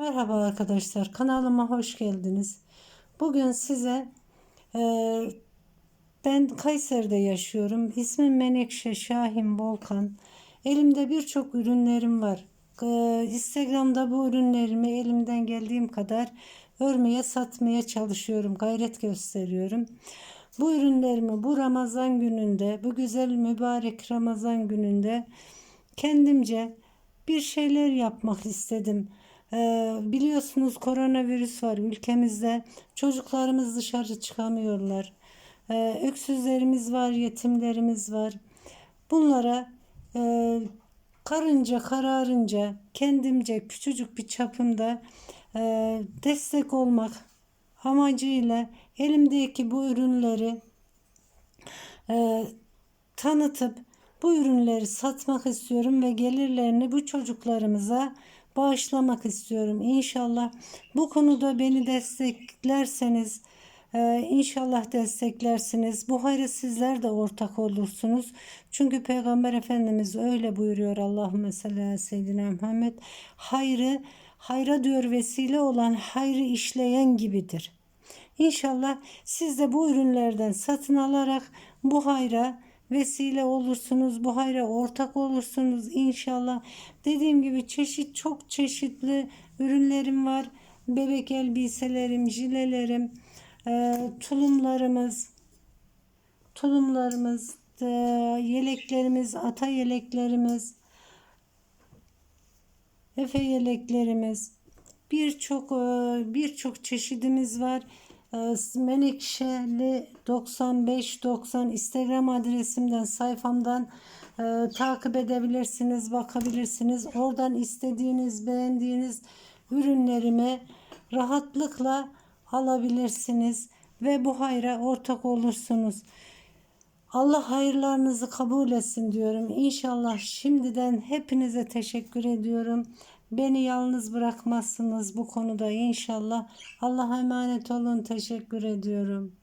Merhaba arkadaşlar, kanalıma hoş geldiniz. Bugün size e, ben Kayseri'de yaşıyorum. İsmim Menekşe Şahin Volkan. Elimde birçok ürünlerim var. E, Instagram'da bu ürünlerimi elimden geldiğim kadar örmeye, satmaya çalışıyorum. Gayret gösteriyorum. Bu ürünlerimi bu Ramazan gününde, bu güzel mübarek Ramazan gününde kendimce bir şeyler yapmak istedim. Ee, biliyorsunuz koronavirüs var ülkemizde. Çocuklarımız dışarı çıkamıyorlar. Ee, öksüzlerimiz var, yetimlerimiz var. Bunlara e, karınca kararınca kendimce küçücük bir çapımda e, destek olmak amacıyla elimdeki bu ürünleri e, tanıtıp bu ürünleri satmak istiyorum ve gelirlerini bu çocuklarımıza bağışlamak istiyorum. İnşallah bu konuda beni desteklerseniz e, inşallah desteklersiniz. Bu hayra sizler de ortak olursunuz. Çünkü Peygamber Efendimiz öyle buyuruyor. Allahümme salli ala seyyidina Muhammed. Hayrı, hayra diyor vesile olan hayrı işleyen gibidir. İnşallah siz de bu ürünlerden satın alarak bu hayra vesile olursunuz. Bu hayra ortak olursunuz inşallah. Dediğim gibi çeşit çok çeşitli ürünlerim var. Bebek elbiselerim, jilelerim, e, tulumlarımız, tulumlarımız, e, yeleklerimiz, ata yeleklerimiz, efe yeleklerimiz, birçok e, birçok çeşidimiz var. E, Menekşeli 9590 Instagram adresimden sayfamdan e, takip edebilirsiniz, bakabilirsiniz. Oradan istediğiniz, beğendiğiniz ürünlerimi rahatlıkla alabilirsiniz ve bu hayra ortak olursunuz. Allah hayırlarınızı kabul etsin diyorum. İnşallah şimdiden hepinize teşekkür ediyorum. Beni yalnız bırakmazsınız bu konuda inşallah. Allah'a emanet olun. Teşekkür ediyorum.